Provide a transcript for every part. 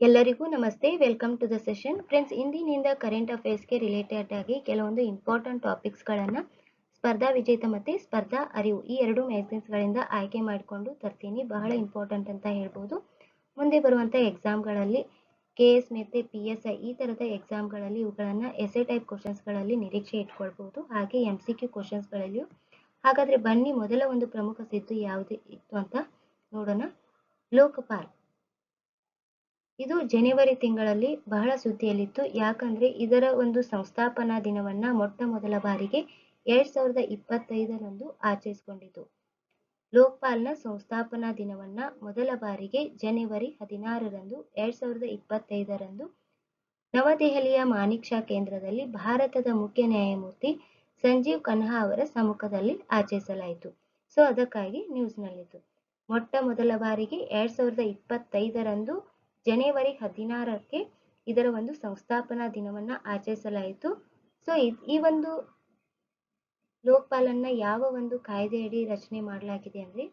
ಎಲ್ಲರಿಗೂ ನಮಸ್ತೆ. Welcome to the session friends ಇಂದಿನಿಂದ ಕರೆಂಟ್ ಅಫೇರ್ಸ್ಗೆ ರಿಲೇಟೆಡ್ ಆಗಿ ಕೆಲವೊಂದು ಇಂಪಾರ್ಟೆಂಟ್ ಟಾಪಿಕ್ಸ್ಗಳನ್ನು ಸ್ಪರ್ಧಾ ವಿಜೇತ ಮತ್ತು ಸ್ಪರ್ಧಾ ಅರಿವು ಈ ಎರಡು ಮ್ಯಾಗಝಿನ್ಸ್ಗಳಿಂದ ಆಯ್ಕೆ ಮಾಡಿಕೊಂಡು ತರ್ತೀನಿ. ಬಹಳ ಇಂಪಾರ್ಟೆಂಟ್ ಅಂತ ಹೇಳ್ಬೋದು. ಮುಂದೆ ಬರುವಂಥ ಎಕ್ಸಾಮ್ಗಳಲ್ಲಿ ಕೆ ಎಸ್ ಮತ್ತು ಪಿ ಎಸ್ ಐ ಈ ಥರದ ಎಕ್ಸಾಮ್ಗಳಲ್ಲಿ ಇವುಗಳನ್ನು ಎಸೆ ಟೈಪ್ ಕ್ವಶನ್ಸ್ಗಳಲ್ಲಿ ನಿರೀಕ್ಷೆ ಇಟ್ಕೊಳ್ಬೋದು. ಹಾಗೆ ಎಂ ಸಿ ಕ್ಯೂ ಕ್ವಶನ್ಸ್ಗಳಲ್ಲಿಯೂ ಹಾಗಾದರೆ ಬನ್ನಿ, ಮೊದಲ ಒಂದು ಪ್ರಮುಖ ಸಿದ್ದು ಯಾವುದು ಇತ್ತು ಅಂತ ನೋಡೋಣ. ಲೋಕಪಾಲ್. ಇದು ಜನವರಿ ತಿಂಗಳಲ್ಲಿ ಬಹಳ ಸುದ್ದಿಯಲ್ಲಿತ್ತು. ಯಾಕಂದ್ರೆ ಇದರ ಒಂದು ಸಂಸ್ಥಾಪನಾ ದಿನವನ್ನ ಮೊಟ್ಟ ಮೊದಲ ಬಾರಿಗೆ ಎರಡ್ ಸಾವಿರದ ಇಪ್ಪತ್ತೈದರಂದು ಆಚರಿಸಿಕೊಂಡಿತು. ಲೋಕಪಾಲ್ನ ಸಂಸ್ಥಾಪನಾ ದಿನವನ್ನ ಮೊದಲ ಬಾರಿಗೆ ಜನವರಿ ಹದಿನಾರರಂದು, ಎರಡ್ ಸಾವಿರದ ಇಪ್ಪತ್ತೈದರಂದು ನವದೆಹಲಿಯ ಮಾನಿಕ್ಷಾ ಕೇಂದ್ರದಲ್ಲಿ ಭಾರತದ ಮುಖ್ಯ ನ್ಯಾಯಮೂರ್ತಿ ಸಂಜೀವ್ ಕನ್ಹಾ ಅವರ ಸಮ್ಮುಖದಲ್ಲಿ ಆಚರಿಸಲಾಯಿತು. ಸೊ, ಅದಕ್ಕಾಗಿ ನ್ಯೂಸ್ನಲ್ಲಿತ್ತು. ಮೊಟ್ಟ ಮೊದಲ ಬಾರಿಗೆ ಎರಡ್ ಸಾವಿರದ ಇಪ್ಪತ್ತೈದರಂದು ಜನವರಿ ಹದಿನಾರಕ್ಕೆ ಇದರ ಒಂದು ಸಂಸ್ಥಾಪನಾ ದಿನವನ್ನ ಆಚರಿಸಲಾಯಿತು. ಸೊ ಈ ಒಂದು ಲೋಕಪಾಲನ್ನ ಯಾವ ಒಂದು ಕಾಯ್ದೆಯಡಿ ರಚನೆ ಮಾಡಲಾಗಿದೆ ಅಂದ್ರೆ,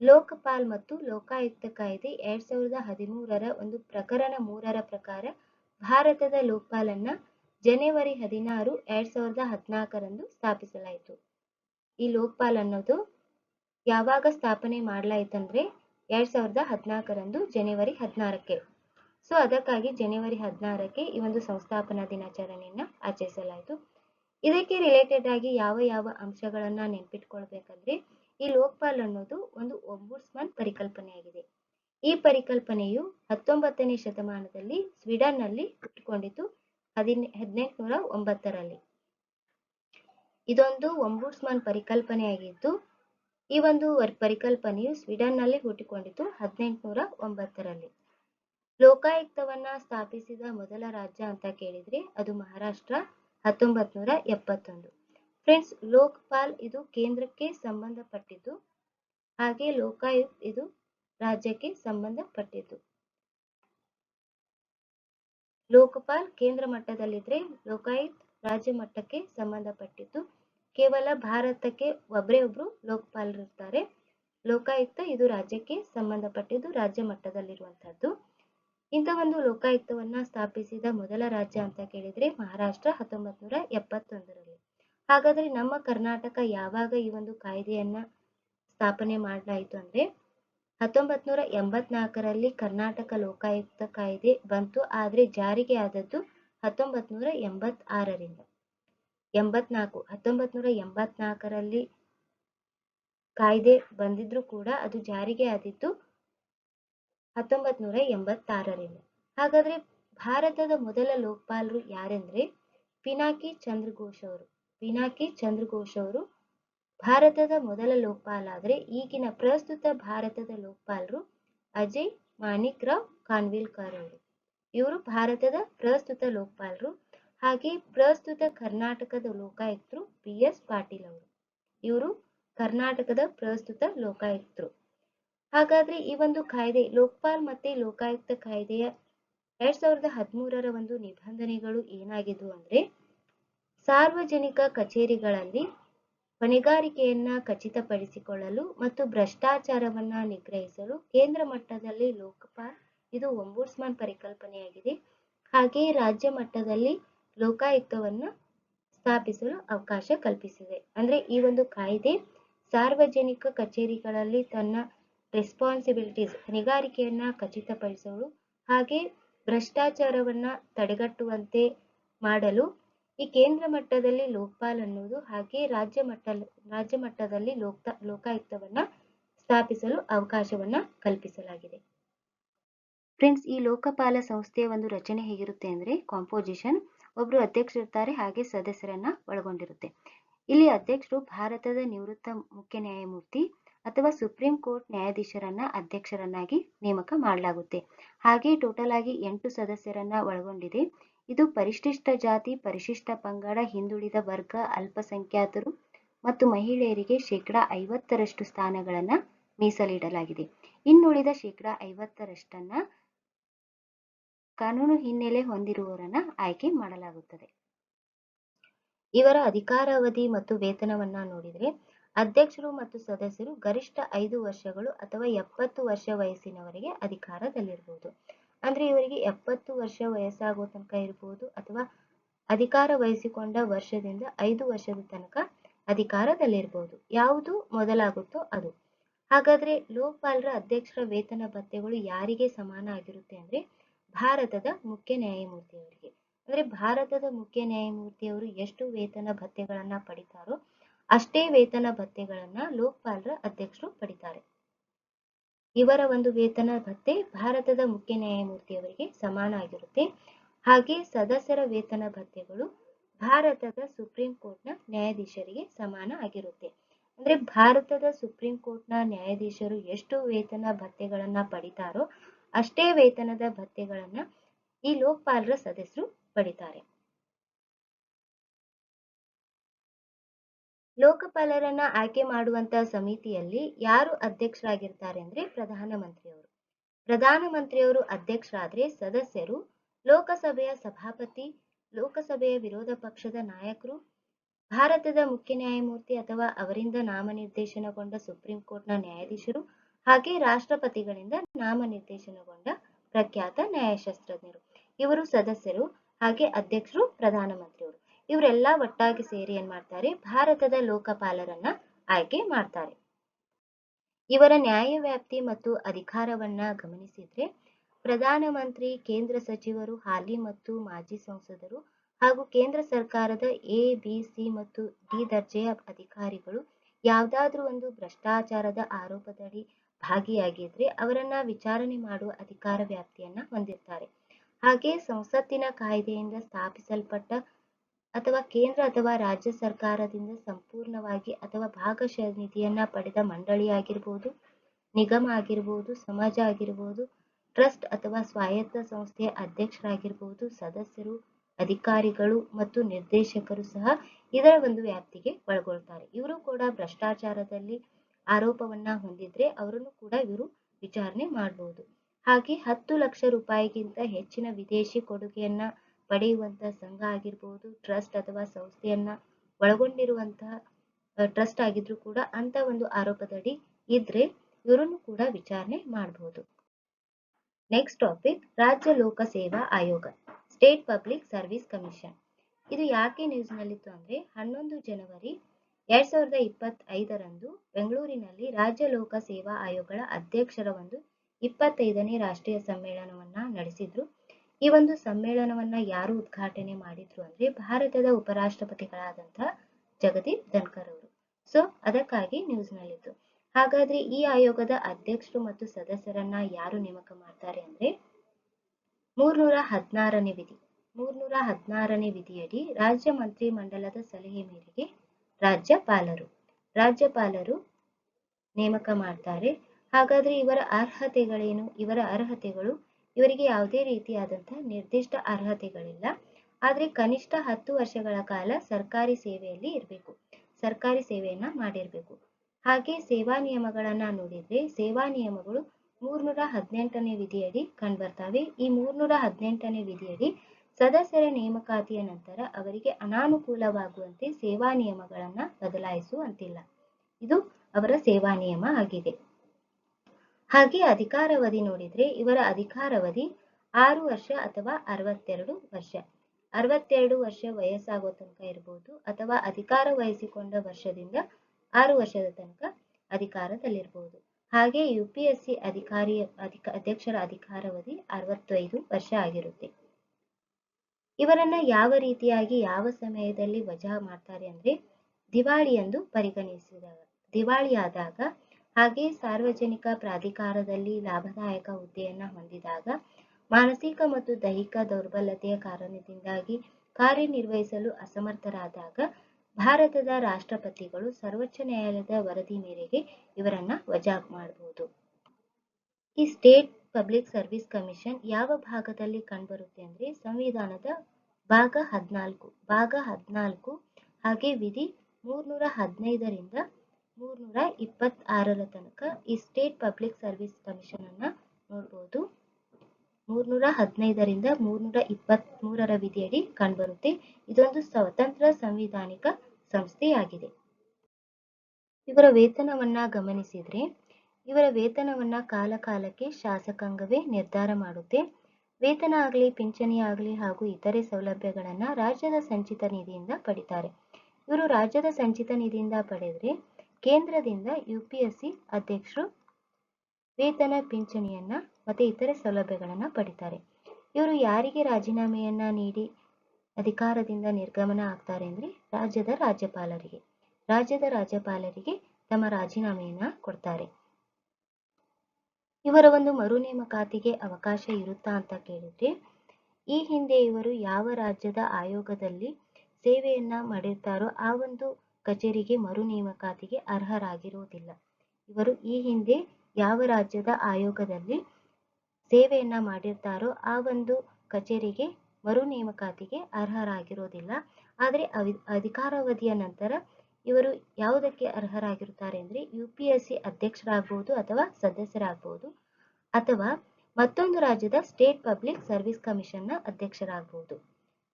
ಲೋಕಪಾಲ್ ಮತ್ತು ಲೋಕಾಯುಕ್ತ ಕಾಯ್ದೆ ಎರಡ್ ಸಾವಿರದ ಹದಿಮೂರರ ಒಂದು ಪ್ರಕರಣ ಮೂರರ ಪ್ರಕಾರ ಭಾರತದ ಲೋಕಪಾಲನ್ನ ಜನವರಿ ಹದಿನಾರು ಎರಡ್ ಸಾವಿರದ ಹದಿನಾಲ್ಕರಂದು ಸ್ಥಾಪಿಸಲಾಯಿತು. ಈ ಲೋಕಪಾಲ್ ಅನ್ನೋದು ಯಾವಾಗ ಸ್ಥಾಪನೆ ಮಾಡಲಾಯಿತಂದ್ರೆ ಎರಡ್ ಸಾವಿರದ ಹದಿನಾಲ್ಕರಂದು ಜನವರಿ ಹದಿನಾರಕ್ಕೆ. ಸೊ ಅದಕ್ಕಾಗಿ ಜನವರಿ ಹದಿನಾರಕ್ಕೆ ಈ ಒಂದು ಸಂಸ್ಥಾಪನಾ ದಿನಾಚರಣೆಯನ್ನ ಆಚರಿಸಲಾಯಿತು. ಇದಕ್ಕೆ ರಿಲೇಟೆಡ್ ಆಗಿ ಯಾವ ಯಾವ ಅಂಶಗಳನ್ನ ನೆನ್ಪಿಟ್ಕೊಳ್ಬೇಕಂದ್ರೆ, ಈ ಲೋಕಪಾಲ್ ಅನ್ನೋದು ಒಂದು ಒಂಬುಡ್ಸ್ಮನ್ ಪರಿಕಲ್ಪನೆಯಾಗಿದೆ. ಈ ಪರಿಕಲ್ಪನೆಯು ಹತ್ತೊಂಬತ್ತನೇ ಶತಮಾನದಲ್ಲಿ ಸ್ವೀಡನ್ನಲ್ಲಿ ಹುಟ್ಟಿಕೊಂಡಿತು, ಹದಿನೆ, ಹದಿನೆಂಟುನೂರ ಒಂಬತ್ತರಲ್ಲಿ. ಇದೊಂದು ಒಂಬುಡ್ಸ್ಮನ್ ಪರಿಕಲ್ಪನೆಯಾಗಿದ್ದು ಈ ಒಂದು ಪರಿಕಲ್ಪನೆಯು ಸ್ವೀಡನ್ನಲ್ಲಿ ಹುಟ್ಟಿಕೊಂಡಿತು ಹದಿನೆಂಟುನೂರ ಒಂಬತ್ತರಲ್ಲಿ. ಲೋಕಾಯುಕ್ತವನ್ನ ಸ್ಥಾಪಿಸಿದ ಮೊದಲ ರಾಜ್ಯ ಅಂತ ಕೇಳಿದ್ರೆ ಅದು ಮಹಾರಾಷ್ಟ್ರ ಹತ್ತೊಂಬತ್ ನೂರ ಎಪ್ಪತ್ತೊಂದು. ಫ್ರೆಂಡ್ಸ್, ಲೋಕಪಾಲ್ ಇದು ಕೇಂದ್ರಕ್ಕೆ ಸಂಬಂಧಪಟ್ಟಿದ್ದು, ಹಾಗೆ ಲೋಕಾಯುಕ್ತ ಇದು ರಾಜ್ಯಕ್ಕೆ ಸಂಬಂಧಪಟ್ಟಿದ್ದು. ಲೋಕಪಾಲ್ ಕೇಂದ್ರ ಮಟ್ಟದಲ್ಲಿದ್ರೆ ಲೋಕಾಯುಕ್ತ ರಾಜ್ಯ ಮಟ್ಟಕ್ಕೆ ಸಂಬಂಧಪಟ್ಟಿದ್ದು. ಕೇವಲ ಭಾರತಕ್ಕೆ ಒಬ್ಬರೇ ಒಬ್ರು ಲೋಕಪಾಲರಿರ್ತಾರೆ. ಲೋಕಾಯುಕ್ತ ಇದು ರಾಜ್ಯಕ್ಕೆ ಸಂಬಂಧಪಟ್ಟಿದ್ದು ರಾಜ್ಯ ಮಟ್ಟದಲ್ಲಿರುವಂತಹದ್ದು ಇಂಥ ಒಂದು ಲೋಕಾಯುಕ್ತವನ್ನ ಸ್ಥಾಪಿಸಿದ ಮೊದಲ ರಾಜ್ಯ ಅಂತ ಕೇಳಿದ್ರೆ ಮಹಾರಾಷ್ಟ್ರ ಹತ್ತೊಂಬತ್ ನೂರ ಎಪ್ಪತ್ತೊಂದರಲ್ಲಿ. ಹಾಗಾದ್ರೆ ನಮ್ಮ ಕರ್ನಾಟಕ ಯಾವಾಗ ಈ ಒಂದು ಕಾಯ್ದೆಯನ್ನ ಸ್ಥಾಪನೆ ಮಾಡಲಾಯಿತು ಅಂದ್ರೆ ಹತ್ತೊಂಬತ್ ನೂರ ಎಂಬತ್ನಾಲ್ಕರಲ್ಲಿ ಕರ್ನಾಟಕ ಲೋಕಾಯುಕ್ತ ಕಾಯ್ದೆ ಬಂತು, ಆದ್ರೆ ಜಾರಿಗೆ ಆದದ್ದು ಹತ್ತೊಂಬತ್ ನೂರ ಎಂಬತ್ ಆರರಿಂದ ಎಂಬತ್ನಾಲ್ಕು ಹತ್ತೊಂಬತ್ ನೂರ ಎಂಬತ್ನಾಲ್ಕರಲ್ಲಿ ಕಾಯ್ದೆ ಬಂದಿದ್ರು ಕೂಡ ಅದು ಜಾರಿಗೆ ಆದಿದ್ದು ಹತ್ತೊಂಬತ್ ನೂರ ಎಂಬತ್ತಾರರಿಂದ ಹಾಗಾದ್ರೆ ಭಾರತದ ಮೊದಲ ಲೋಕಪಾಲರು ಯಾರೆಂದ್ರೆ ಪಿನಾಕಿ ಚಂದ್ರಘೋಷ್ ಅವರು. ಪಿನಾಕಿ ಚಂದ್ರಘೋಷ್ ಅವರು ಭಾರತದ ಮೊದಲ ಲೋಕಪಾಲ ಆದ್ರೆ ಈಗಿನ ಪ್ರಸ್ತುತ ಭಾರತದ ಲೋಕಪಾಲರು ಅಜಯ್, ಮಾಣಿಕ್ ರಾವ್ ಖಾನ್ವಿಲ್ಕರ್ ಅವರು. ಇವರು ಭಾರತದ ಪ್ರಸ್ತುತ ಲೋಕಪಾಲರು. ಹಾಗೆ ಪ್ರಸ್ತುತ ಕರ್ನಾಟಕದ ಲೋಕಾಯುಕ್ತರು ಬಿ ಎಸ್ ಪಾಟೀಲ್ ಅವರು. ಇವರು ಕರ್ನಾಟಕದ ಪ್ರಸ್ತುತ ಲೋಕಾಯುಕ್ತರು. ಹಾಗಾದ್ರೆ ಈ ಒಂದು ಕಾಯ್ದೆ, ಲೋಕಪಾಲ್ ಮತ್ತೆ ಲೋಕಾಯುಕ್ತ ಕಾಯ್ದೆಯ ಎರಡ್ ಸಾವಿರದ ಹದಿಮೂರರ ಒಂದು ನಿಬಂಧನೆಗಳು ಏನಾಗಿದ್ವು ಅಂದ್ರೆ, ಸಾರ್ವಜನಿಕ ಕಚೇರಿಗಳಲ್ಲಿ ಹೊಣೆಗಾರಿಕೆಯನ್ನ ಖಚಿತಪಡಿಸಿಕೊಳ್ಳಲು ಮತ್ತು ಭ್ರಷ್ಟಾಚಾರವನ್ನ ನಿಗ್ರಹಿಸಲು ಕೇಂದ್ರ ಮಟ್ಟದಲ್ಲಿ ಲೋಕಪಾಲ್ ಇದು ಒಂಬುಡ್ಸ್ಮನ್ ಪರಿಕಲ್ಪನೆಯಾಗಿದೆ. ಹಾಗೆ ರಾಜ್ಯ ಮಟ್ಟದಲ್ಲಿ ಲೋಕಾಯುಕ್ತವನ್ನ ಸ್ಥಾಪಿಸಲು ಅವಕಾಶ ಕಲ್ಪಿಸಿದೆ. ಅಂದ್ರೆ ಈ ಒಂದು ಕಾಯ್ದೆ ಸಾರ್ವಜನಿಕ ಕಚೇರಿಗಳಲ್ಲಿ ತನ್ನ ರೆಸ್ಪಾನ್ಸಿಬಿಲಿಟೀಸ್ ಹೊಣೆಗಾರಿಕೆಯನ್ನ ಖಚಿತಪಡಿಸಲು ಹಾಗೆ ಭ್ರಷ್ಟಾಚಾರವನ್ನ ತಡೆಗಟ್ಟುವಂತೆ ಮಾಡಲು ಈ ಕೇಂದ್ರ ಮಟ್ಟದಲ್ಲಿ ಲೋಕಪಾಲ್ ಅನ್ನೋದು ಹಾಗೆ ರಾಜ್ಯ ಮಟ್ಟ ರಾಜ್ಯ ಮಟ್ಟದಲ್ಲಿ ಲೋಕ ಲೋಕಾಯುಕ್ತವನ್ನ ಸ್ಥಾಪಿಸಲು ಅವಕಾಶವನ್ನ ಕಲ್ಪಿಸಲಾಗಿದೆ. ಫ್ರೆಂಡ್ಸ್ ಈ ಲೋಕಪಾಲ ಸಂಸ್ಥೆಯ ಒಂದು ರಚನೆ ಹೇಗಿರುತ್ತೆ ಅಂದ್ರೆ ಕಾಂಪೋಸಿಷನ್ ಒಬ್ರು ಅಧ್ಯಕ್ಷರಿರ್ತಾರೆ ಹಾಗೆ ಸದಸ್ಯರನ್ನ ಒಳಗೊಂಡಿರುತ್ತೆ. ಇಲ್ಲಿ ಅಧ್ಯಕ್ಷರು ಭಾರತದ ನಿವೃತ್ತ ಮುಖ್ಯ ನ್ಯಾಯಮೂರ್ತಿ ಅಥವಾ ಸುಪ್ರೀಂ ಕೋರ್ಟ್ ನ್ಯಾಯಾಧೀಶರನ್ನ ಅಧ್ಯಕ್ಷರನ್ನಾಗಿ ನೇಮಕ ಮಾಡಲಾಗುತ್ತೆ. ಹಾಗೆ ಟೋಟಲ್ ಆಗಿ ಎಂಟು ಸದಸ್ಯರನ್ನ ಒಳಗೊಂಡಿದೆ. ಇದು ಪರಿಶಿಷ್ಟ ಜಾತಿ ಪರಿಶಿಷ್ಟ ಪಂಗಡ, ಹಿಂದುಳಿದ ವರ್ಗ, ಅಲ್ಪಸಂಖ್ಯಾತರು ಮತ್ತು ಮಹಿಳೆಯರಿಗೆ ಶೇಕಡಾ ಐವತ್ತರಷ್ಟು ಸ್ಥಾನಗಳನ್ನ ಮೀಸಲಿಡಲಾಗಿದೆ. ಇನ್ನುಳಿದ ಶೇಕಡಾ ಐವತ್ತರಷ್ಟನ್ನ ಕಾನೂನು ಹಿನ್ನೆಲೆ ಹೊಂದಿರುವವರನ್ನ ಆಯ್ಕೆ ಮಾಡಲಾಗುತ್ತದೆ. ಇವರ ಅಧಿಕಾರಾವಧಿ ಮತ್ತು ವೇತನವನ್ನ ನೋಡಿದ್ರೆ, ಅಧ್ಯಕ್ಷರು ಮತ್ತು ಸದಸ್ಯರು ಗರಿಷ್ಠ ಐದು ವರ್ಷಗಳು ಅಥವಾ ಎಪ್ಪತ್ತು ವರ್ಷ ವಯಸ್ಸಿನವರೆಗೆ ಅಧಿಕಾರದಲ್ಲಿರಬಹುದು ಅಂದ್ರೆ ಇವರಿಗೆ ಎಪ್ಪತ್ತು ವರ್ಷ ವಯಸ್ಸಾಗೋ ತನಕ ಇರ್ಬೋದು ಅಥವಾ ಅಧಿಕಾರ ವಹಿಸಿಕೊಂಡ ವರ್ಷದಿಂದ ಐದು ವರ್ಷದ ತನಕ ಅಧಿಕಾರದಲ್ಲಿರ್ಬೋದು. ಯಾವುದು ಮೊದಲಾಗುತ್ತೋ ಅದು. ಹಾಗಾದ್ರೆ ಲೋಕಪಾಲರ ಅಧ್ಯಕ್ಷರ ವೇತನ ಭತ್ಯೆಗಳು ಯಾರಿಗೆ ಸಮಾನ ಆಗಿರುತ್ತೆ ಅಂದ್ರೆ ಭಾರತದ ಮುಖ್ಯ ನ್ಯಾಯಮೂರ್ತಿಯವರಿಗೆ. ಅಂದ್ರೆ ಭಾರತದ ಮುಖ್ಯ ನ್ಯಾಯಮೂರ್ತಿಯವರು ಎಷ್ಟು ವೇತನ ಭತ್ಯೆಗಳನ್ನ ಪಡಿತಾರೋ ಅಷ್ಟೇ ವೇತನ ಭತ್ಯೆಗಳನ್ನ ಲೋಕಪಾಲರ ಅಧ್ಯಕ್ಷರು ಪಡಿತಾರೆ. ಇವರ ಒಂದು ವೇತನ ಭತ್ಯೆ ಭಾರತದ ಮುಖ್ಯ ನ್ಯಾಯಮೂರ್ತಿಯವರಿಗೆ ಸಮಾನ ಆಗಿರುತ್ತೆ ಹಾಗೆ ಸದಸ್ಯರ ವೇತನ ಭತ್ಯೆಗಳು ಭಾರತದ ಸುಪ್ರೀಂ ಕೋರ್ಟ್ನ ನ್ಯಾಯಾಧೀಶರಿಗೆ ಸಮಾನ ಆಗಿರುತ್ತೆ. ಅಂದ್ರೆ ಭಾರತದ ಸುಪ್ರೀಂ ಕೋರ್ಟ್ನ ನ್ಯಾಯಾಧೀಶರು ಎಷ್ಟು ವೇತನ ಭತ್ಯೆಗಳನ್ನ ಪಡಿತಾರೋ ಅಷ್ಟೇ ವೇತನದ ಭತ್ಯೆಗಳನ್ನ ಈ ಲೋಕಪಾಲರ ಸದಸ್ಯರು ಪಡಿತಾರೆ. ಲೋಕಪಾಲರನ್ನ ಆಯ್ಕೆ ಮಾಡುವಂತ ಸಮಿತಿಯಲ್ಲಿ ಯಾರು ಅಧ್ಯಕ್ಷರಾಗಿರ್ತಾರೆ ಅಂದ್ರೆ ಪ್ರಧಾನಮಂತ್ರಿಯವರು. ಪ್ರಧಾನಮಂತ್ರಿಯವರು ಅಧ್ಯಕ್ಷರಾದ್ರೆ ಸದಸ್ಯರು, ಲೋಕಸಭೆಯ ಸಭಾಪತಿ, ಲೋಕಸಭೆಯ ವಿರೋಧ ಪಕ್ಷದ ನಾಯಕರು, ಭಾರತದ ಮುಖ್ಯ ನ್ಯಾಯಮೂರ್ತಿ ಅಥವಾ ಅವರಿಂದ ನಾಮನಿರ್ದೇಶನಗೊಂಡ ಸುಪ್ರೀಂ ಕೋರ್ಟ್ನ ನ್ಯಾಯಾಧೀಶರು ಹಾಗೆ ರಾಷ್ಟ್ರಪತಿಗಳಿಂದ ನಾಮನಿರ್ದೇಶನಗೊಂಡ ಪ್ರಖ್ಯಾತ ನ್ಯಾಯಶಾಸ್ತ್ರಜ್ಞರು. ಇವರು ಸದಸ್ಯರು ಹಾಗೆ ಅಧ್ಯಕ್ಷರು ಪ್ರಧಾನಮಂತ್ರಿಯವರು. ಇವರೆಲ್ಲ ಒಟ್ಟಾಗಿ ಸೇರಿ ಏನ್ ಮಾಡ್ತಾರೆ? ಭಾರತದ ಲೋಕಪಾಲರನ್ನ ಆಯ್ಕೆ ಮಾಡ್ತಾರೆ. ಇವರ ನ್ಯಾಯ ವ್ಯಾಪ್ತಿ ಮತ್ತು ಅಧಿಕಾರವನ್ನ ಗಮನಿಸಿದ್ರೆ ಪ್ರಧಾನಮಂತ್ರಿ, ಕೇಂದ್ರ ಸಚಿವರು, ಹಾಲಿ ಮತ್ತು ಮಾಜಿ ಸಂಸದರು ಹಾಗೂ ಕೇಂದ್ರ ಸರ್ಕಾರದ ಎ, ಬಿ, ಸಿ ಮತ್ತು ಡಿ ದರ್ಜೆಯ ಅಧಿಕಾರಿಗಳು ಯಾವುದಾದ್ರೂ ಒಂದು ಭ್ರಷ್ಟಾಚಾರದ ಆರೋಪದಡಿ ಭಾಗಿಯಾಗಿದ್ರೆ ಅವರನ್ನ ವಿಚಾರಣೆ ಮಾಡುವ ಅಧಿಕಾರ ವ್ಯಾಪ್ತಿಯನ್ನ ಹೊಂದಿರ್ತಾರೆ. ಹಾಗೆ ಸಂಸತ್ತಿನ ಕಾಯ್ದೆಯಿಂದ ಸ್ಥಾಪಿಸಲ್ಪಟ್ಟ ಅಥವಾ ಕೇಂದ್ರ ಅಥವಾ ರಾಜ್ಯ ಸರ್ಕಾರದಿಂದ ಸಂಪೂರ್ಣವಾಗಿ ಅಥವಾ ಭಾಗಶಃ ನಿಧಿಯನ್ನ ಪಡೆದ ಮಂಡಳಿ ಆಗಿರ್ಬೋದು, ನಿಗಮ ಆಗಿರ್ಬೋದು, ಸಮಾಜ ಆಗಿರ್ಬೋದು, ಟ್ರಸ್ಟ್ ಅಥವಾ ಸ್ವಾಯತ್ತ ಸಂಸ್ಥೆಯ ಅಧ್ಯಕ್ಷರಾಗಿರ್ಬೋದು, ಸದಸ್ಯರು, ಅಧಿಕಾರಿಗಳು ಮತ್ತು ನಿರ್ದೇಶಕರು ಸಹ ಇದರ ಒಂದು ವ್ಯಾಪ್ತಿಗೆ ಒಳಗೊಳ್ತಾರೆ. ಇವರು ಕೂಡ ಭ್ರಷ್ಟಾಚಾರದಲ್ಲಿ ಆರೋಪವನ್ನ ಹೊಂದಿದ್ರೆ ಅವರನ್ನು ಕೂಡ ಇವರು ವಿಚಾರಣೆ ಮಾಡಬಹುದು ಹಾಗೆ ಹತ್ತು ಲಕ್ಷ ರೂಪಾಯಿಗಿಂತ ಹೆಚ್ಚಿನ ವಿದೇಶಿ ಕೊಡುಗೆಯನ್ನ ಪಡೆಯುವಂತ ಸಂಘ ಆಗಿರ್ಬೋದು, ಟ್ರಸ್ಟ್ ಅಥವಾ ಸಂಸ್ಥೆಯನ್ನ ಒಳಗೊಂಡಿರುವಂತಹ ಟ್ರಸ್ಟ್ ಆಗಿದ್ರು ಕೂಡ ಅಂತ ಒಂದು ಆರೋಪದಡಿ ಇದ್ರೆ ಇವರನ್ನು ಕೂಡ ವಿಚಾರಣೆ ಮಾಡಬಹುದು ನೆಕ್ಸ್ಟ್ ಟಾಪಿಕ್, ರಾಜ್ಯ ಲೋಕ ಸೇವಾ ಆಯೋಗ, ಸ್ಟೇಟ್ ಪಬ್ಲಿಕ್ ಸರ್ವಿಸ್ ಕಮಿಷನ್. ಇದು ಯಾಕೆ ನ್ಯೂಸ್ ನಲ್ಲಿತ್ತು ಅಂದ್ರೆ ಹನ್ನೊಂದು ಜನವರಿ ಎರಡ್ ಸಾವಿರದ ಇಪ್ಪತ್ತೈದರಂದು ಬೆಂಗಳೂರಿನಲ್ಲಿ ರಾಜ್ಯ ಲೋಕ ಸೇವಾ ಆಯೋಗಗಳ ಅಧ್ಯಕ್ಷರ ಒಂದು ಇಪ್ಪತ್ತೈದನೇ ರಾಷ್ಟ್ರೀಯ ಸಮ್ಮೇಳನವನ್ನ ನಡೆಸಿದ್ರು. ಈ ಒಂದು ಸಮ್ಮೇಳನವನ್ನ ಯಾರು ಉದ್ಘಾಟನೆ ಮಾಡಿದ್ರು ಅಂದ್ರೆ ಭಾರತದ ಉಪರಾಷ್ಟ್ರಪತಿಗಳಾದಂತಹ ಜಗದೀಪ್ ಧನ್ಕರ್ ಅವರು. ಸೊ ಅದಕ್ಕಾಗಿ ನ್ಯೂಸ್ ನಲ್ಲಿತ್ತು ಹಾಗಾದ್ರೆ ಈ ಆಯೋಗದ ಅಧ್ಯಕ್ಷರು ಮತ್ತು ಸದಸ್ಯರನ್ನ ಯಾರು ನೇಮಕ ಮಾಡ್ತಾರೆ ಅಂದ್ರೆ ಮೂರ್ನೂರ ಹದಿನಾರನೇ ವಿಧಿ. ಮೂರ್ನೂರ ಹದಿನಾರನೇ ವಿಧಿಯಡಿ ರಾಜ್ಯ ಮಂತ್ರಿ ಮಂಡಲದ ಸಲಹೆ ಮೇರೆಗೆ ರಾಜ್ಯಪಾಲರು. ರಾಜ್ಯಪಾಲರು ನೇಮಕ ಮಾಡ್ತಾರೆ. ಹಾಗಾದ್ರೆ ಇವರ ಅರ್ಹತೆಗಳೇನು? ಇವರ ಅರ್ಹತೆಗಳು ಇವರಿಗೆ ಯಾವುದೇ ರೀತಿಯಾದಂತಹ ನಿರ್ದಿಷ್ಟ ಅರ್ಹತೆಗಳಿಲ್ಲ. ಆದ್ರೆ ಕನಿಷ್ಠ ಹತ್ತು ವರ್ಷಗಳ ಕಾಲ ಸರ್ಕಾರಿ ಸೇವೆಯಲ್ಲಿ ಇರಬೇಕು. ಸರ್ಕಾರಿ ಸೇವೆಯನ್ನ ಮಾಡಿರ್ಬೇಕು. ಹಾಗೆ ಸೇವಾ ನಿಯಮಗಳನ್ನ ನೋಡಿದ್ರೆ ಸೇವಾ ನಿಯಮಗಳು ಮೂರ್ನೂರ ಹದಿನೆಂಟನೇ ವಿಧಿಯಡಿ ಕಂಡುಬರ್ತವೆ ಈ ಮೂರ್ನೂರ ಹದಿನೆಂಟನೇ ವಿಧಿಯಡಿ ಸದಸ್ಯರ ನೇಮಕಾತಿಯ ನಂತರ ಅವರಿಗೆ ಅನಾನುಕೂಲವಾಗುವಂತೆ ಸೇವಾ ನಿಯಮಗಳನ್ನ ಬದಲಾಯಿಸುವಂತಿಲ್ಲ. ಇದು ಅವರ ಸೇವಾ ನಿಯಮ ಆಗಿದೆ. ಹಾಗೆ ಅಧಿಕಾರಾವಧಿ ನೋಡಿದ್ರೆ ಇವರ ಅಧಿಕಾರಾವಧಿ ಆರು ವರ್ಷ ಅಥವಾ ಅರವತ್ತೆರಡು ವರ್ಷ. ಅರವತ್ತೆರಡು ವರ್ಷ ವಯಸ್ಸಾಗೋ ತನಕ ಇರಬಹುದು ಅಥವಾ ಅಧಿಕಾರ ವಹಿಸಿಕೊಂಡ ವರ್ಷದಿಂದ ಆರು ವರ್ಷದ ತನಕ ಅಧಿಕಾರದಲ್ಲಿರಬಹುದು ಹಾಗೆ ಯು ಪಿ ಎಸ್ ಸಿ ಅಧಿಕಾರಿ ಅಧಿಕ ಅಧ್ಯಕ್ಷರ ಅಧಿಕಾರಾವಧಿ ಅರವತ್ತೈದು ವರ್ಷ ಆಗಿರುತ್ತೆ. ಇವರನ್ನ ಯಾವ ರೀತಿಯಾಗಿ ಯಾವ ಸಮಯದಲ್ಲಿ ವಜಾ ಮಾಡ್ತಾರೆ ಅಂದ್ರೆ ದಿವಾಳಿ ಎಂದು ಪರಿಗಣಿಸಿದಾಗ ದಿವಾಳಿಯಾದಾಗ, ಹಾಗೆ ಸಾರ್ವಜನಿಕ ಪ್ರಾಧಿಕಾರದಲ್ಲಿ ಲಾಭದಾಯಕ ಹುದ್ದೆಯನ್ನ ಹೊಂದಿದಾಗ ಮಾನಸಿಕ ಮತ್ತು ದೈಹಿಕ ದೌರ್ಬಲ್ಯತೆಯ ಕಾರಣದಿಂದಾಗಿ ಕಾರ್ಯನಿರ್ವಹಿಸಲು ಅಸಮರ್ಥರಾದಾಗ ಭಾರತದ ರಾಷ್ಟ್ರಪತಿಗಳು ಸರ್ವೋಚ್ಚ ನ್ಯಾಯಾಲಯದ ವರದಿ ಮೇರೆಗೆ ಇವರನ್ನ ವಜಾ ಮಾಡಬಹುದು ಈ ಸ್ಟೇಟ್ ಪಬ್ಲಿಕ್ ಸರ್ವಿಸ್ ಕಮಿಷನ್ ಯಾವ ಭಾಗದಲ್ಲಿ ಕಂಡುಬರುತ್ತೆ ಅಂದ್ರೆ ಸಂವಿಧಾನದ ಭಾಗ ಹದಿನಾಲ್ಕು ಭಾಗ ಹದಿನಾಲ್ಕು ಹಾಗೆ ವಿಧಿ ಮೂರ್ನೂರ ಹದಿನೈದರಿಂದ ಮೂರ್ನೂರ ಇಪ್ಪತ್ತಾರರ ತನಕ ಈ ಸ್ಟೇಟ್ ಪಬ್ಲಿಕ್ ಸರ್ವಿಸ್ ಕಮಿಷನ್ ಅನ್ನ ನೋಡ್ಬೋದು. ಮೂರ್ನೂರ ಹದಿನೈದರಿಂದ ಮೂರ್ನೂರ ಇಪ್ಪತ್ತ್ ಮೂರರ ವಿಧಿಯಡಿ ಕಂಡುಬರುತ್ತೆ. ಇದೊಂದು ಸ್ವತಂತ್ರ ಸಂವಿಧಾನಿಕ ಸಂಸ್ಥೆಯಾಗಿದೆ. ಇವರ ವೇತನವನ್ನು ಗಮನಿಸಿದ್ರೆ ಇವರ ವೇತನವನ್ನ ಕಾಲಕಾಲಕ್ಕೆ ಶಾಸಕಾಂಗವೇ ನಿರ್ಧಾರ ಮಾಡುತ್ತೆ. ವೇತನ ಆಗಲಿ, ಪಿಂಚಣಿ ಆಗಲಿ ಹಾಗೂ ಇತರೆ ಸೌಲಭ್ಯಗಳನ್ನು ರಾಜ್ಯದ ಸಂಚಿತ ನಿಧಿಯಿಂದ ಪಡಿತಾರೆ. ಇವರು ರಾಜ್ಯದ ಸಂಚಿತ ನಿಧಿಯಿಂದ ಪಡೆದರೆ ಕೇಂದ್ರದಿಂದ ಯು ಅಧ್ಯಕ್ಷರು ವೇತನ, ಪಿಂಚಣಿಯನ್ನ ಮತ್ತೆ ಇತರೆ ಸೌಲಭ್ಯಗಳನ್ನು ಪಡಿತಾರೆ. ಇವರು ಯಾರಿಗೆ ರಾಜೀನಾಮೆಯನ್ನ ನೀಡಿ ಅಧಿಕಾರದಿಂದ ನಿರ್ಗಮನ ಆಗ್ತಾರೆ ಅಂದ್ರೆ ರಾಜ್ಯದ ರಾಜ್ಯಪಾಲರಿಗೆ. ರಾಜ್ಯದ ರಾಜ್ಯಪಾಲರಿಗೆ ತಮ್ಮ ರಾಜೀನಾಮೆಯನ್ನ ಕೊಡ್ತಾರೆ. ಇವರ ಒಂದು ಮರು ನೇಮಕಾತಿಗೆ ಅವಕಾಶ ಇರುತ್ತಾ ಅಂತ ಕೇಳಿದ್ರಿ, ಈ ಹಿಂದೆ ಇವರು ಯಾವ ರಾಜ್ಯದ ಆಯೋಗದಲ್ಲಿ ಸೇವೆಯನ್ನ ಮಾಡಿರ್ತಾರೋ ಆ ಒಂದು ಕಚೇರಿಗೆ ಮರು ನೇಮಕಾತಿಗೆ ಅರ್ಹರಾಗಿರುವುದಿಲ್ಲ. ಇವರು ಈ ಹಿಂದೆ ಯಾವ ರಾಜ್ಯದ ಆಯೋಗದಲ್ಲಿ ಸೇವೆಯನ್ನ ಮಾಡಿರ್ತಾರೋ ಆ ಒಂದು ಕಚೇರಿಗೆ ಮರು ನೇಮಕಾತಿಗೆ ಅರ್ಹರಾಗಿರೋದಿಲ್ಲ ಆದರೆ ಅಧಿಕಾರಾವಧಿಯ ನಂತರ ಇವರು ಯಾವುದಕ್ಕೆ ಅರ್ಹರಾಗಿರುತ್ತಾರೆ ಅಂದರೆ ಯು ಪಿ ಎಸ್ ಸಿ ಅಧ್ಯಕ್ಷರಾಗಬಹುದು ಅಥವಾ ಸದಸ್ಯರಾಗಬಹುದು ಅಥವಾ ಮತ್ತೊಂದು ರಾಜ್ಯದ ಸ್ಟೇಟ್ ಪಬ್ಲಿಕ್ ಸರ್ವಿಸ್ ಕಮಿಷನ್ನ ಅಧ್ಯಕ್ಷರಾಗಬಹುದು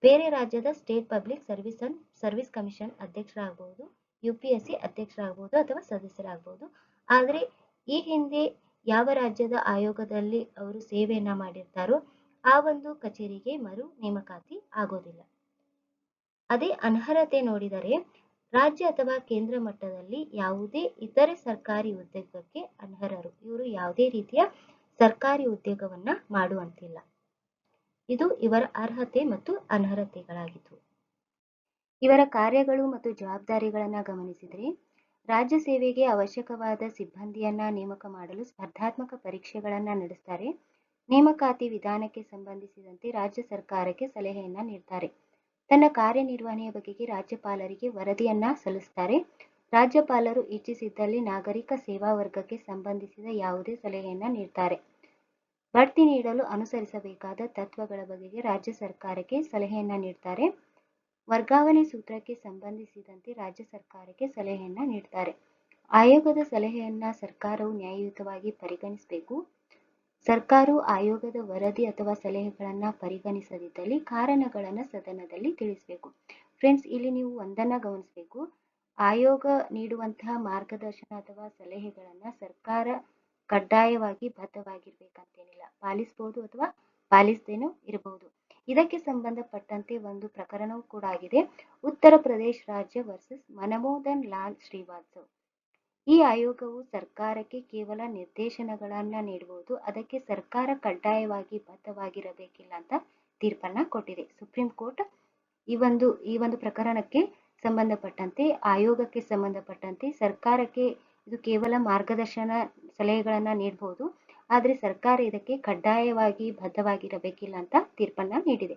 ಬೇರೆ ರಾಜ್ಯದ state public service service commission ಅಧ್ಯಕ್ಷರಾಗಬಹುದು U P S C ಅಧ್ಯಕ್ಷರಾಗಬಹುದು ಅಥವಾ ಸದಸ್ಯರಾಗಬಹುದು ಆದರೆ ಈ ಹಿಂದೆ ಯಾವ ರಾಜ್ಯದ ಆಯೋಗದಲ್ಲಿ ಅವರು ಸೇವೆಯನ್ನ ಮಾಡಿರ್ತಾರೋ ಆ ಒಂದು ಕಚೇರಿಗೆ ಮರು ನೇಮಕಾತಿ ಆಗೋದಿಲ್ಲ. ಅದೇ ಅನರ್ಹತೆ ನೋಡಿದರೆ ರಾಜ್ಯ ಅಥವಾ ಕೇಂದ್ರ ಮಟ್ಟದಲ್ಲಿ ಯಾವುದೇ ಇತರೆ ಸರ್ಕಾರಿ ಉದ್ಯೋಗಕ್ಕೆ ಅನರ್ಹರು ಇವರು ಯಾವುದೇ ರೀತಿಯ ಸರ್ಕಾರಿ ಉದ್ಯೋಗವನ್ನ ಮಾಡುವಂತಿಲ್ಲ. ಇದು ಇವರ ಅರ್ಹತೆ ಮತ್ತು ಅನರ್ಹತೆಗಳಾಗಿದ್ವು ಇವರ ಕಾರ್ಯಗಳು ಮತ್ತು ಜವಾಬ್ದಾರಿಗಳನ್ನ ಗಮನಿಸಿದರೆ ರಾಜ್ಯ ಸೇವೆಗೆ ಅವಶ್ಯಕವಾದ ಸಿಬ್ಬಂದಿಯನ್ನ ನೇಮಕ ಮಾಡಲು ಸ್ಪರ್ಧಾತ್ಮಕ ಪರೀಕ್ಷೆಗಳನ್ನ ನಡೆಸ್ತಾರೆ. ನೇಮಕಾತಿ ವಿಧಾನಕ್ಕೆ ಸಂಬಂಧಿಸಿದಂತೆ ರಾಜ್ಯ ಸರ್ಕಾರಕ್ಕೆ ಸಲಹೆಯನ್ನ ನೀಡ್ತಾರೆ. ತನ್ನ ಕಾರ್ಯನಿರ್ವಹಣೆಯ ಬಗೆಗೆ ರಾಜ್ಯಪಾಲರಿಗೆ ವರದಿಯನ್ನ ಸಲ್ಲಿಸ್ತಾರೆ. ರಾಜ್ಯಪಾಲರು ಇಚ್ಛಿಸಿದ್ದಲ್ಲಿ ನಾಗರಿಕ ಸೇವಾ ವರ್ಗಕ್ಕೆ ಸಂಬಂಧಿಸಿದ ಯಾವುದೇ ಸಲಹೆಯನ್ನ ನೀಡ್ತಾರೆ. ಬಡ್ತಿ ನೀಡಲು ಅನುಸರಿಸಬೇಕಾದ ತತ್ವಗಳ ಬಗೆಗೆ ರಾಜ್ಯ ಸರ್ಕಾರಕ್ಕೆ ಸಲಹೆಯನ್ನ ನೀಡ್ತಾರೆ. ವರ್ಗಾವಣೆ ಸೂತ್ರಕ್ಕೆ ಸಂಬಂಧಿಸಿದಂತೆ ರಾಜ್ಯ ಸರ್ಕಾರಕ್ಕೆ ಸಲಹೆಯನ್ನ ನೀಡ್ತಾರೆ. ಆಯೋಗದ ಸಲಹೆಯನ್ನ ಸರ್ಕಾರವು ನ್ಯಾಯಯುತವಾಗಿ ಪರಿಗಣಿಸಬೇಕು. ಸರ್ಕಾರವು ಆಯೋಗದ ವರದಿ ಅಥವಾ ಸಲಹೆಗಳನ್ನ ಪರಿಗಣಿಸದಿದ್ದಲ್ಲಿ ಕಾರಣಗಳನ್ನ ಸದನದಲ್ಲಿ ತಿಳಿಸಬೇಕು. ಫ್ರೆಂಡ್ಸ್ ಇಲ್ಲಿ ನೀವು ಒಂದನ್ನ ಗಮನಿಸಬೇಕು. ಆಯೋಗ ನೀಡುವಂತಹ ಮಾರ್ಗದರ್ಶನ ಅಥವಾ ಸಲಹೆಗಳನ್ನ ಸರ್ಕಾರ ಕಡ್ಡಾಯವಾಗಿ ಬದ್ಧವಾಗಿರ್ಬೇಕಂತೇನಿಲ್ಲ. ಪಾಲಿಸಬಹುದು ಅಥವಾ ಪಾಲಿಸದೇನೂ ಇರಬಹುದು ಇದಕ್ಕೆ ಸಂಬಂಧಪಟ್ಟಂತೆ ಒಂದು ಪ್ರಕರಣವೂ ಕೂಡ ಆಗಿದೆ. ಉತ್ತರ ಪ್ರದೇಶ ರಾಜ್ಯ ವರ್ಸಸ್ ಮನಮೋಹನ್ ಲಾಲ್ ಶ್ರೀವಾತ್ಸವ್. ಈ ಆಯೋಗವು ಸರ್ಕಾರಕ್ಕೆ ಕೇವಲ ನಿರ್ದೇಶನಗಳನ್ನ ನೀಡಬಹುದು ಅದಕ್ಕೆ ಸರ್ಕಾರ ಕಡ್ಡಾಯವಾಗಿ ಬದ್ಧವಾಗಿರಬೇಕಿಲ್ಲ ಅಂತ ತೀರ್ಪನ್ನ ಕೊಟ್ಟಿದೆ. ಸುಪ್ರೀಂ ಕೋರ್ಟ್ ಈ ಒಂದು ಈ ಒಂದು ಪ್ರಕರಣಕ್ಕೆ ಸಂಬಂಧಪಟ್ಟಂತೆ, ಆಯೋಗಕ್ಕೆ ಸಂಬಂಧಪಟ್ಟಂತೆ ಸರ್ಕಾರಕ್ಕೆ ಇದು ಕೇವಲ ಮಾರ್ಗದರ್ಶನ ಸಲಹೆಗಳನ್ನ ನೀಡಬಹುದು ಆದರೆ ಸರ್ಕಾರ ಇದಕ್ಕೆ ಕಡ್ಡಾಯವಾಗಿ ಬದ್ಧವಾಗಿರಬೇಕಿಲ್ಲ ಅಂತ ತೀರ್ಪನ್ನ ನೀಡಿದೆ.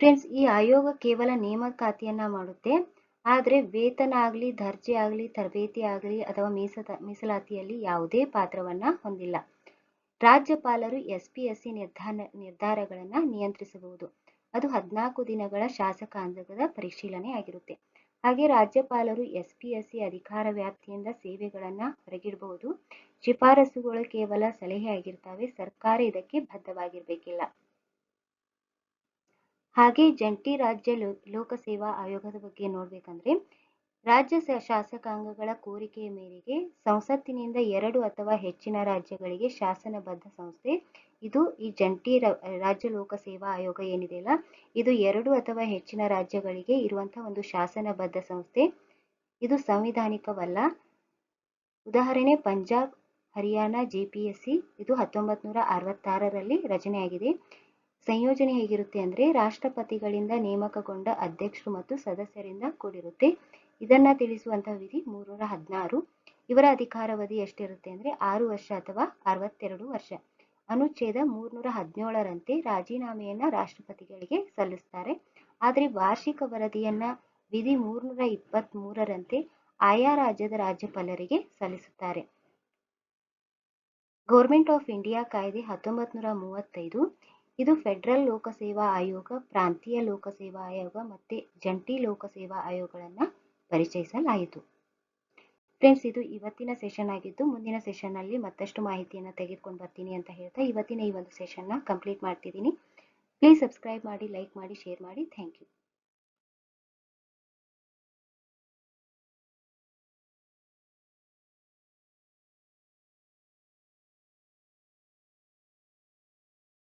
ಫ್ರೆಂಡ್ಸ್, ಈ ಆಯೋಗ ಕೇವಲ ನೇಮಕಾತಿಯನ್ನ ಮಾಡುತ್ತೆ ಆದರೆ ವೇತನ ಆಗಲಿ, ದರ್ಜೆ ಆಗಲಿ, ತರಬೇತಿ ಆಗಲಿ ಅಥವಾ ಮೀಸದ, ಮೀಸಲಾತಿಯಲ್ಲಿ ಯಾವುದೇ ಪಾತ್ರವನ್ನ ಹೊಂದಿಲ್ಲ. ರಾಜ್ಯಪಾಲರು ಎಸ್ ಪಿ ಎಸ್ ಸಿ ನಿರ್ಧಾರ ನಿರ್ಧಾರಗಳನ್ನ ನಿಯಂತ್ರಿಸಬಹುದು. ಅದು ಹದಿನಾಲ್ಕು ದಿನಗಳ ಶಾಸಕಾಂಗದ ಪರಿಶೀಲನೆ ಆಗಿರುತ್ತೆ. ಹಾಗೆ ರಾಜ್ಯಪಾಲರು ಎಸ್ ಪಿ ಎಸ್ ಸಿ ಅಧಿಕಾರ ವ್ಯಾಪ್ತಿಯಿಂದ ಸೇವೆಗಳನ್ನು ಹೊರಗಿಡಬಹುದು. ಶಿಫಾರಸುಗಳು ಕೇವಲ ಸಲಹೆ ಆಗಿರ್ತವೆ. ಸರ್ಕಾರ ಇದಕ್ಕೆ ಬದ್ಧವಾಗಿರ್ಬೇಕಿಲ್ಲ. ಹಾಗೆ ಜಂಟಿ ರಾಜ್ಯ ಲೋಕಸೇವಾ ಆಯೋಗದ ಬಗ್ಗೆ ನೋಡ್ಬೇಕಂದ್ರೆ, ರಾಜ್ಯ ಶಾಸಕಾಂಗಗಳ ಕೋರಿಕೆಯ ಮೇರೆಗೆ ಸಂಸತ್ತಿನಿಂದ ಎರಡು ಅಥವಾ ಹೆಚ್ಚಿನ ರಾಜ್ಯಗಳಿಗೆ ಶಾಸನಬದ್ಧ ಸಂಸ್ಥೆ, ಇದು ಈ ಜಂಟಿ ರಾಜ್ಯ ಲೋಕಸೇವಾ ಆಯೋಗ ಏನಿದೆಯಲ್ಲ ಇದು ಎರಡು ಅಥವಾ ಹೆಚ್ಚಿನ ರಾಜ್ಯಗಳಿಗೆ ಇರುವಂತಹ ಒಂದು ಶಾಸನಬದ್ಧ ಸಂಸ್ಥೆ. ಇದು ಸಂವಿಧಾನಿಕವಲ್ಲ. ಉದಾಹರಣೆ, ಪಂಜಾಬ್, ಹರಿಯಾಣ ಜೆಪಿಎಸ್ಸಿ ಇದು ಹತ್ತೊಂಬತ್ತು ನೂರ ಅರವತ್ತಾರರಲ್ಲಿ ರಚನೆಯಾಗಿದೆ. ಸಂಯೋಜನೆ ಹೇಗಿರುತ್ತೆ ಅಂದ್ರೆ ರಾಷ್ಟ್ರಪತಿಗಳಿಂದ ನೇಮಕಗೊಂಡ ಅಧ್ಯಕ್ಷರು ಮತ್ತು ಸದಸ್ಯರಿಂದ ಕೂಡಿರುತ್ತೆ. ಇದನ್ನ ತಿಳಿಸುವಂತಹ ವಿಧಿ ಮೂರ್ನೂರ ಹದಿನಾರು. ಇವರ ಅಧಿಕಾರಾವಧಿ ಎಷ್ಟಿರುತ್ತೆ ಅಂದ್ರೆ ಆರು ವರ್ಷ ಅಥವಾ ಅರವತ್ತೆರಡು ವರ್ಷ. ಅನುಚ್ಛೇದ ಮೂರ್ನೂರ ಹದಿನೇಳರಂತೆ ರಾಜೀನಾಮೆಯನ್ನ ರಾಷ್ಟ್ರಪತಿಗಳಿಗೆ ಸಲ್ಲಿಸ್ತಾರೆ. ಆದರೆ ವಾರ್ಷಿಕ ವರದಿಯನ್ನ ವಿಧಿ ಮೂರ್ನೂರ ಇಪ್ಪತ್ತ್ ಮೂರರಂತೆ ಆಯಾ ರಾಜ್ಯದ ರಾಜ್ಯಪಾಲರಿಗೆ ಸಲ್ಲಿಸುತ್ತಾರೆ. ಗೌರ್ಮೆಂಟ್ ಆಫ್ ಇಂಡಿಯಾ ಕಾಯ್ದೆ ಹತ್ತೊಂಬತ್ ನೂರ ಮೂವತ್ತೈದು. ಇದು ಫೆಡರಲ್ ಲೋಕಸೇವಾ ಆಯೋಗ, ಪ್ರಾಂತೀಯ ಲೋಕಸೇವಾ ಆಯೋಗ ಮತ್ತೆ ಜಂಟಿ ಲೋಕಸೇವಾ ಆಯೋಗಗಳನ್ನ ಪರಿಚಯಿಸಲಾಯಿತು. ಫ್ರೆಂಡ್ಸ್ ಇದು ಇವತ್ತಿನ ಸೆಷನ್ ಆಗಿದ್ದು, ಮುಂದಿನ ಸೆಷನ್ ಅಲ್ಲಿ ಮತ್ತಷ್ಟು ಮಾಹಿತಿಯನ್ನು ತೆಗೆದುಕೊಂಡು ಬರ್ತೀನಿ ಅಂತ ಹೇಳ್ತಾ ಇವತ್ತಿನ ಈ ಒಂದು ಸೆಷನ್ನ ಕಂಪ್ಲೀಟ್ ಮಾಡ್ತಿದ್ದೀನಿ. ಪ್ಲೀಸ್ ಸಬ್ಸ್ಕ್ರೈಬ್ ಮಾಡಿ ಲೈಕ್ ಮಾಡಿ ಶೇರ್ ಮಾಡಿ. Thank you